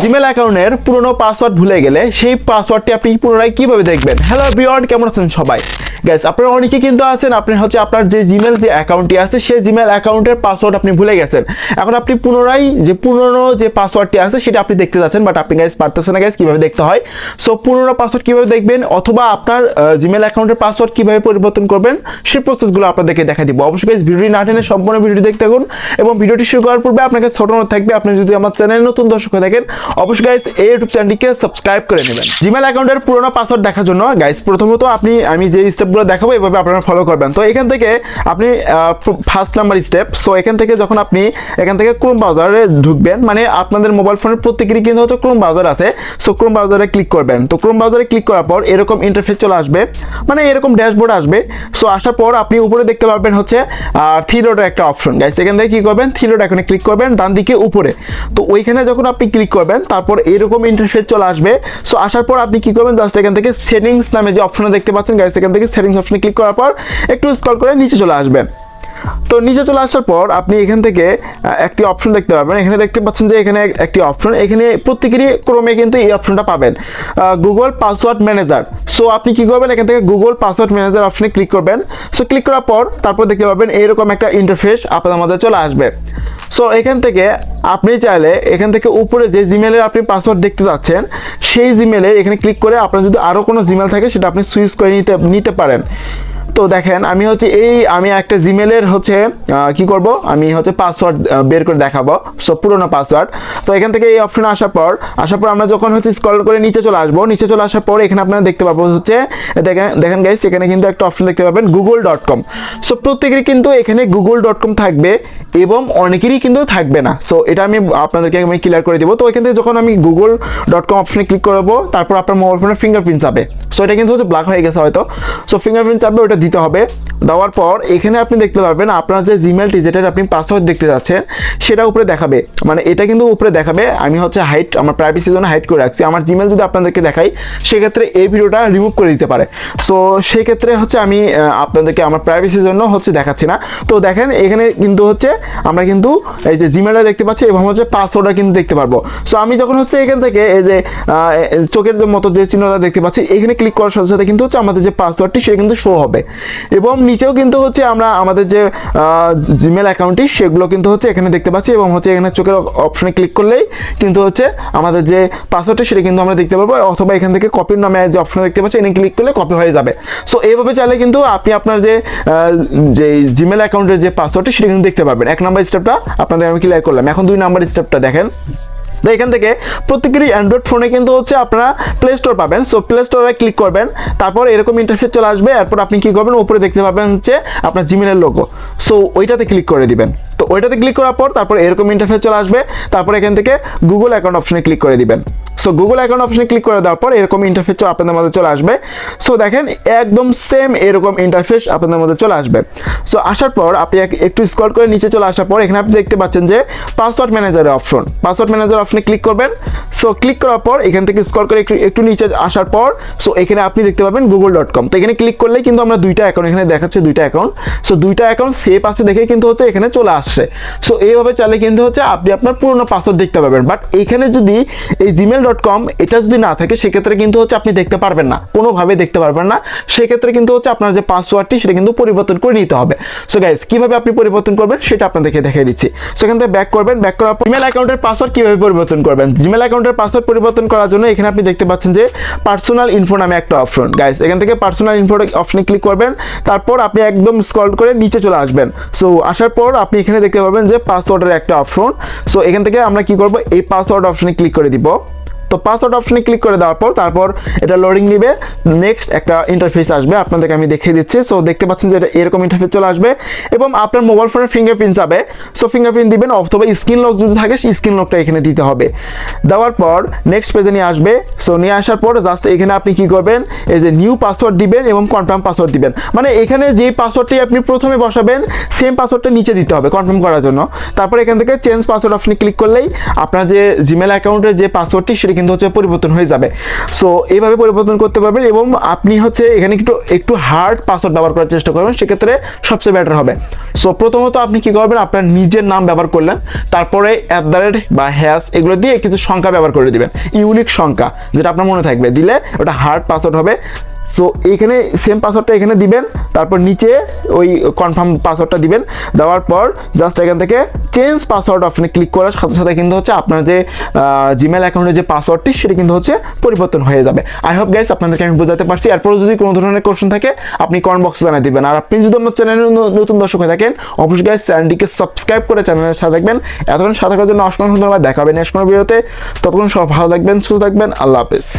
Gmail অ্যাকাউন্টের পুরনো password ভুলে গেলে সেই পাসওয়ার্ডটি আপনি পুনরায় কীভাবে দেখবেন? হ্যালো বিয়ন্ড কেমন আছেন সবাই? গ্যাস আপনারা অনেকে কিন্তু আছেন আপনি হচ্ছে আপনার যে জিমেল যে অ্যাকাউন্টটি আছে, সেই জিমেল অ্যাকাউন্টের পাসওয়ার্ড আপনি ভুলে গেছেন। এখন আপনি পুনরায় যে পুরনো যে পাসওয়ার্ডটি আছে, সেটা আপনি দেখতে যাচ্ছেন বাট আপনি গ্যাস পারতেছেন না গ্যাস কীভাবে দেখতে হয়? সো পুরনো পাসওয়ার্ড কীভাবে দেখবেন, অথবা আপনার জিমেল অ্যাকাউন্টের পাসওয়ার্ড কীভাবে পরিবর্তন করবেন, সেই প্রসেসগুলো আপনাদেরকে দেখা দিব। অবশ্যই গাইজ ভিডিওটি না টেনে সম্পূর্ণ ভিডিওটি দেখতে থাকুন, এবং ভিডিওটি শুরু করার পূর্বে আপনাকে ছোট নোট থাকবে, আপনি যদি আমার চ্যানেল নতুন দর্শক হয়ে থাকেন, অবশ্যই গাইজ এই ইউটিউব চ্যানেলটিকে সাবস্ক্রাইব করে নেবেন। জিমেল অ্যাকাউন্টের পুরোনো পাসওয়ার্ড দেখার জন্য গাইজ প্রথমত আপনি, আমি যে স্টেপগুলো দেখাবো, এভাবে আপনারা ফলো করবেন। তো এখান থেকে আপনি ফার্স্ট নাম্বার স্টেপ সো এখান থেকে যখন আপনি এখান থেকে ক্রোম ব্রাউজারে ঢুকবেন মানে আপনাদের মোবাইল ফোনের প্রত্যেকেরই কিন্তু হচ্ছে ক্রোম ব্রাউজার আছে সো ক্রোম ব্রাউজারে ক্লিক করবেন। তো ক্রোম ব্রাউজারে ক্লিক করার পর এরকম ইন্টারফেস চলে আসবে মানে এরকম ড্যাশবোর্ড আসবে। সো আসার পর আপনি উপরে দেখতে পারবেন হচ্ছে থ্রি ডটের একটা অপশন গাইস এখান থেকে কি করবেন? থ্রি ডট এখানে ক্লিক করবেন, ডান দিকে উপরে। তো ওইখানে যখন আপনি ক্লিক করবেন, তারপর এরকম ইন্টারফেস চলে আসবে। সো আসার পর আপনি কি করবেন? জাস্ট এখান থেকে সেটিংস নামে যে অপশনে দেখতে পাচ্ছেন গাইস এখান থেকে সেটিংস অপশনে ক্লিক করার পর একটু স্ক্রল করে নিচে চলে আসবেন। তো নিচে চলে আসার পর আপনি এখান থেকে একটি অপশন দেখতে পাবেন এখানে দেখতে পাচ্ছেন যে এখানে একটি অপশন এখানে প্রত্যেকেরই ক্রমে কিন্তু এই অপশনটা পাবেন। গুগল পাসওয়ার্ড ম্যানেজার সো আপনি কি করবেন? এখান থেকে গুগল পাসওয়ার্ড ম্যানেজার অপশনে ক্লিক করবেন। সো ক্লিক করার পর তারপর দেখতে পাবেন এইরকম একটা ইন্টারফেস আপনার মধ্যে চলে আসবে। সো এখান থেকে আপনি চাইলে এখান থেকে উপরে যে জিমেলের আপনি পাসওয়ার্ড দেখতে যাচ্ছেন, সেই জিমেলে এখানে ক্লিক করে আপনার যদি আরও কোনো জিমেল থাকে, সেটা আপনি সুইচ করে নিতে নিতে পারেন। তো দেখেন, আমি হচ্ছে এই, আমি একটা জিমেলের হচ্ছে কি করব? আমি হচ্ছে পাসওয়ার্ড বের করে দেখাবো। সব পুরোনো পাসওয়ার্ড তো এখান থেকে এই অপশনে আসার পর আসার পর আমরা যখন হচ্ছে স্ক্রল করে নিচে চলে আসব, নিচে চলে আসার পর এখানে আপনারা দেখতে পাবো হচ্ছে দেখেন দেখেন গাইস এখানে কিন্তু একটা অপশন দেখতে পাবেন গুগল ডট কম সো প্রত্যেকেরই কিন্তু এখানে গুগল ডট কম থাকবে এবং অনেকেরই কিন্তু থাকবে না। সো এটা আমি আপনাদেরকে আমি ক্লিয়ার করে দিব। তো এখান থেকে যখন আমি গুগল ডট কম অপশনে ক্লিক করব, তারপর আপনার মোবাইল ফোনের ফিঙ্গারপ্রিন্ট যাবে। সো এটা কিন্তু হচ্ছে ব্ল্যাক হয়ে গেছে হয়তো। সো ফিঙ্গারপ্রিন্ট চাপবে ওটা দিতে হবে। দেওয়ার পর এখানে আপনি দেখতে পারবেন আপনার যে জিমেলটি যেটার আপনি পাসওয়ার্ড দেখতে যাচ্ছেন, সেটা উপরে দেখাবে। মানে এটা কিন্তু উপরে দেখাবে। আমি হচ্ছে হাইট আমার প্রাইভেসির জন্য হাইট করে রাখছি। আমার জিমেল যদি আপনাদেরকে দেখাই, সেক্ষেত্রে এই ভিডিওটা রিমুভ করে দিতে পারে। সো সেক্ষেত্রে হচ্ছে আমি আপনাদেরকে আমার প্রাইভেসির জন্য হচ্ছে দেখাচ্ছি না। তো দেখেন, এখানে কিন্তু হচ্ছে আমরা কিন্তু এই যে জিমেলটা দেখতে পাচ্ছি এবং হচ্ছে পাসওয়ার্ডটা কিন্তু দেখতে পারব। সো আমি যখন হচ্ছে এখান থেকে এই যে চোখের যে মতো যে চিহ্নটা দেখতে পাচ্ছি, এখানে ক্লিক করার সাথে সাথে কিন্তু হচ্ছে আমাদের যে পাসওয়ার্ডটি সে কিন্তু শো হবে। এবং নিচেও কিন্তু হচ্ছে আমরা আমাদের যে জিমেল অ্যাকাউন্টটি সেগুলো কিন্তু হচ্ছে এখানে দেখতে পাচ্ছি এবং হচ্ছে এখানে চোখের অপশনে ক্লিক করলেই কিন্তু হচ্ছে আমাদের যে পাসওয়ার্ডটি সেটা কিন্তু আমরা দেখতে পারব। অথবা এখান থেকে কপির নামে যে অপশন দেখতে পাচ্ছি, এখানে ক্লিক করলে কপি হয়ে যাবে। সো এইভাবে চাইলে কিন্তু আপনি আপনার যে যে জিমেল অ্যাকাউন্টের যে পাসওয়ার্ডটি সেটা কিন্তু দেখতে পারবেন। এক নাম্বার স্টেপটা আপনাদের আমি ক্লিয়ার করলাম। এখন দুই নাম্বার স্টেপটা দেখেন। তো এখান থেকে প্রত্যেকেরই অ্যান্ড্রয়েড ফোনে কিন্তু হচ্ছে আপনারা প্লে স্টোর পাবেন। সো প্লে স্টোরে ক্লিক করবেন। তারপর এরকম ইন্টারফেস চলে আসবে। এরপর আপনি কি করবেন? উপরে দেখতে পাবেন হচ্ছে আপনার জিমেলের লোগো সো ওইটাতে ক্লিক করে দিবেন। ওইটাতে ক্লিক করার পর তারপর এরকম ইন্টারফেস চলে আসবে। তারপর এখান থেকে গুগল অ্যাকাউন্ট অপশনে ক্লিক করে দিবেন। সো গুগল অ্যাকাউন্ট অপশনে ক্লিক করে দেওয়ার পর এরকম ইন্টারফেস আপনাদের মধ্যে চলে আসবে। সো দেখেন একদম সেম এরকম ইন্টারফেস আপনাদের মধ্যে চলে আসবে। সো আসার পর আপনি এক- একটু স্ক্রল করে নিচে চলে আসার পর এখানে আপনি দেখতে পাচ্ছেন যে পাসওয়ার্ড ম্যানেজারের অপশন পাসওয়ার্ড ম্যানেজার অপশনে ক্লিক করবেন। সো ক্লিক করার পর এখান থেকে স্ক্রল করে একটু একটু নিচে আসার পর সো এখানে আপনি দেখতে পাবেন গুগল ডট কম তো এখানে ক্লিক করলে কিন্তু আমরা দুইটা অ্যাকাউন্ট এখানে দেখাচ্ছে দুইটা অ্যাকাউন্ট সো দুইটা অ্যাকাউন্ট সেভ আছে দেখে কিন্তু হচ্ছে এখানে চলে আসছে। সো এইভাবে চাইলে কিন্তু হচ্ছে আপনি আপনার পুরনো পাসওয়ার্ড দেখতে পাবেন বাট এখানে যদি এই জিমেল ডট কম এটা যদি না থাকে, সেক্ষেত্রে কিন্তু হচ্ছে আপনি দেখতে পারবেন না। কোনোভাবে দেখতে পারবেন না। সেক্ষেত্রে কিন্তু হচ্ছে আপনার যে পাসওয়ার্ডটি সেটা কিন্তু পরিবর্তন করে নিতে হবে। সো গাইস কীভাবে আপনি পরিবর্তন করবেন, সেটা আপনাদেরকে দেখিয়ে দিচ্ছি। সো এখান থেকে ব্যাক করবেন। ব্যাক করার পর জিমেল অ্যাকাউন্টের পাসওয়ার্ড কীভাবে পরিবর্তন করবেন? জিমেল অ্যাকাউন্টের পাসওয়ার্ড পরিবর্তন করার জন্য এখানে আপনি দেখতে পাচ্ছেন যে পার্সোনাল ইনফো নামে একটা অপশন গাইস এখান থেকে পার্সোনাল ইনফো অপশনে ক্লিক করবেন। তারপর আপনি একদম স্ক্রল করে নিচে চলে আসবেন। সো আসার পর আপনি এখানে দেখতে পাবেন যে পাসওয়ার্ডের একটা অপশন সো এখান থেকে আমরা কি করব? এই পাসওয়ার্ড অপশনে ক্লিক করে দিব। তো পাসওয়ার্ড অপশনে ক্লিক করে দেওয়ার পর তারপর এটা লোডিং নিবে। নেক্সট একটা ইন্টারফেস আসবে, আপনাদেরকে আমি দেখিয়ে দিচ্ছি। সো দেখতে পাচ্ছেন যে এটা এরকম ইন্টারফেস চলে আসবে এবং আপনার মোবাইল ফোনের ফিঙ্গারপ্রিন্ট যাবে। সো ফিঙ্গারপ্রিন্ট দিবেন অথবা স্ক্রিন লক যদি থাকে স্ক্রিন লকটা এখানে দিতে হবে। দেওয়ার পর নেক্সট পেজে নিয়ে আসবে। সো নিয়ে আসার পর জাস্ট এখানে আপনি কি করবেন? এই যে নিউ পাসওয়ার্ড দিবেন এবং কনফার্ম পাসওয়ার্ড দিবেন। মানে এখানে যে পাসওয়ার্ডটি আপনি প্রথমে বসাবেন সেম পাসওয়ার্ডটা নিচে দিতে হবে কনফার্ম করার জন্য। তারপর এখান থেকে চেঞ্জ পাসওয়ার্ড অপশনে ক্লিক করলেই আপনার যে জিমেল অ্যাকাউন্টের যে পাসওয়ার্ডটি সেটা কিন্তু হচ্ছে পরিবর্তন হয়ে যাবে। সো এইভাবে পরিবর্তন করতে পারবেন এবং আপনি হচ্ছে এখানে একটু একটু হার্ড পাসওয়ার্ড ব্যবহার করার চেষ্টা করবেন, সেক্ষেত্রে সবচেয়ে বেটার হবে। সো প্রথমত আপনি কি করবেন? আপনার নিজের নাম ব্যবহার করলেন, তারপরে অ্যাট দ্য রেট বা হ্যাশ এগুলো দিয়ে কিছু সংখ্যা ব্যবহার করে দিবেন। ইউনিক সংখ্যা, যেটা আপনার মনে থাকবে। দিলে ওটা হার্ড পাসওয়ার্ড হবে। সো এইখানে সেম পাসওয়ার্ডটা এখানে দিবেন, তারপর নিচে ওই কনফার্ম পাসওয়ার্ডটা দিবেন, দেওয়ার পর জাস্ট এখান থেকে চেঞ্জ পাসওয়ার্ড অপশনে ক্লিক করার সাথে সাথে কিন্তু হচ্ছে আপনার যে জিমেল অ্যাকাউন্টের যে পাসওয়ার্ডটি সেটা কিন্তু হচ্ছে পরিবর্তন হয়ে যাবে। আই হোপ গাইস আপনাদেরকে আমি বোঝাতে পারছি। এরপর যদি কোনো ধরনের কোশ্চেন থাকে, আপনি কমেন্ট বক্সে জানিয়ে দিবেন। আর আপনি যদি আমার চ্যানেলে নতুন দর্শক হয়ে থাকেন, অবশ্যই গাইস চ্যানেলটিকে সাবস্ক্রাইব করে চ্যানেলের সাথে থাকবেন। এতক্ষণ সাথে থাকার জন্য অসংখ্য ধন্যবাদ। দেখাবেন নেক্সট কোনো ভিডিওতে ততক্ষণ সব ভালো থাকবেন, সুস্থ থাকবেন। আল্লাহ হাফেজ।